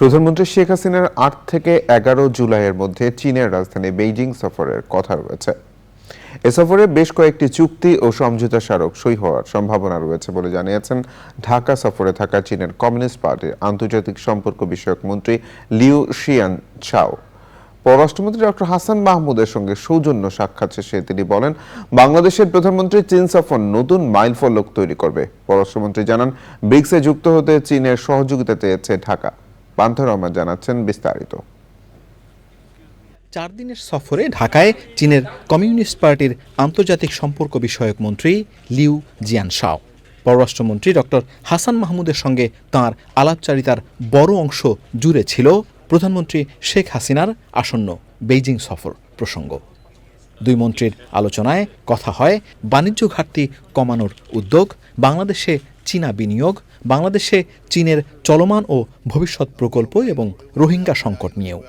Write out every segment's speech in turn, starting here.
প্রধানমন্ত্রী শেখ হাসিনার আট থেকে এগারো জুলাইয়ের মধ্যে চীনের রাজধানী বেইজিং সফরের কথা রয়েছে। এ সফরে বেশ কয়েকটি চুক্তি ও সমঝোতা স্মারক সই হওয়ার সম্ভাবনা রয়েছে বলে জানিয়েছেন ঢাকা সফরে থাকা চীনের কমিউনিস্ট পার্টির আন্তর্জাতিক সম্পর্ক বিষয়ক মন্ত্রী লিউ শিয়ান চাও পররাষ্ট্রমন্ত্রী ডক্টর হাসান মাহমুদের সঙ্গে সৌজন্য সাক্ষাৎ শেষে তিনি বলেন, বাংলাদেশের প্রধানমন্ত্রী চীন সফর নতুন মাইল ফলক তৈরি করবে। পররাষ্ট্রমন্ত্রী জানান, ব্রিক্সে যুক্ত হতে চীনের সহযোগিতা চেয়েছে ঢাকা। পান্থ রহমান জানাচ্ছেন বিস্তারিত। চার দিনের সফরে ঢাকায় চীনের কমিউনিস্ট পার্টির আন্তর্জাতিক সম্পর্ক বিষয়ক মন্ত্রী লিউ জিয়ান শাও পররাষ্ট্রমন্ত্রী ডক্টর হাসান মাহমুদের সঙ্গে তাঁর আলাপচারিতার বড় অংশ জুড়ে ছিল প্রধানমন্ত্রী শেখ হাসিনার আসন্ন বেইজিং সফর প্রসঙ্গ। দুই মন্ত্রীর আলোচনায় কথা হয় বাণিজ্য ঘাটতি কমানোর উদ্যোগ, বাংলাদেশে চীনা বিনিয়োগ বাংলাদেশে চীনের চলমান ও ভবিষ্যৎ প্রকল্প এবং রোহিঙ্গা সংকট নিয়েও।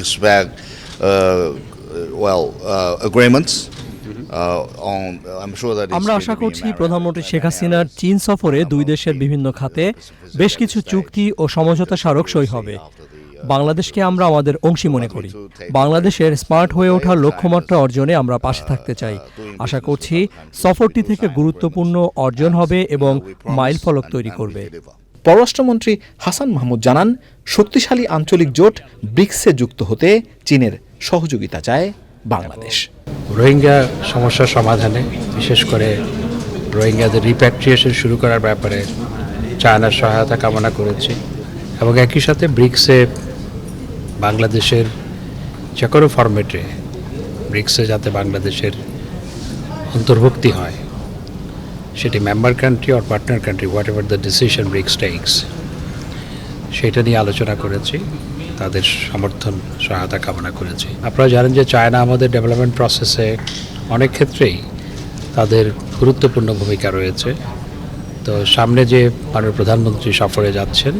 Expect, uh, uh, uh, আমরা আশা করছি প্রধানমন্ত্রী শেখ হাসিনার চীন সফরে দুই দেশের বিভিন্ন খাতে বেশ কিছু চুক্তি ও সমঝোতা স্মারক সই হবে। বাংলাদেশকে আমরা আমাদের অংশী মনে করি। বাংলাদেশের স্মার্ট হয়ে ওঠার লক্ষ্যমাত্রা অর্জনে আমরা পাশে থাকতে চাই। আশা করছি সফরটি থেকে গুরুত্বপূর্ণ অর্জন হবে এবং মাইল ফলক তৈরি করবে। পররাষ্ট্রমন্ত্রী হাসান মাহমুদ জানান শক্তিশালী আঞ্চলিক জোট ব্রিক্সে যুক্ত হতে চীনের সহযোগিতা চায় বাংলাদেশ। রোহিঙ্গা সমস্যার সমাধানে বিশেষ করে রোহিঙ্গাদের রিপ্যাট্রিয়েশন শুরু করার ব্যাপারে চায়নার সহায়তা কামনা করেছি এবং একই সাথে ব্রিক্সে বাংলাদেশের যে কোনো ফরম্যাটে ব্রিক্সে যাতে বাংলাদেশের অন্তর্ভুক্তি হয়, সেটি member country or partner country whatever the decision BRICS takes সেটা নিয়ে আলোচনা করেছি, তাদের সমর্থন, সহায়তা কামনা করেছি। আপনারা জানেন যে চায়না আমাদের ডেভেলপমেন্ট প্রসেসে অনেক ক্ষেত্রেই তাদের গুরুত্বপূর্ণ ভূমিকা রয়েছে। তো সামনে যে মাননীয় প্রধানমন্ত্রী সফরে যাচ্ছেন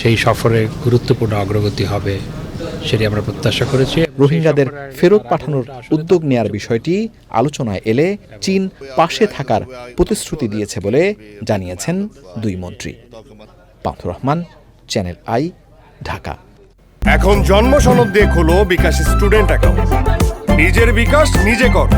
সেই সফরে গুরুত্বপূর্ণ অগ্রগতি হবে সেটি আমরা প্রত্যাশা করেছি। রোহিঙ্গাদের ফেরত পাঠানোর উদ্যোগ নেয়ার বিষয়টি আলোচনায় এলে চীন পাশে থাকার প্রতিশ্রুতি দিয়েছে বলে জানিয়েছেন দুই মন্ত্রী। Pantho Rahman channel I Dhaka. এখন জন্ম সনদ দিয়ে খোলো বিকাশ স্টুডেন্ট অ্যাকাউন্ট। নিজের বিকাশ নিজে কর।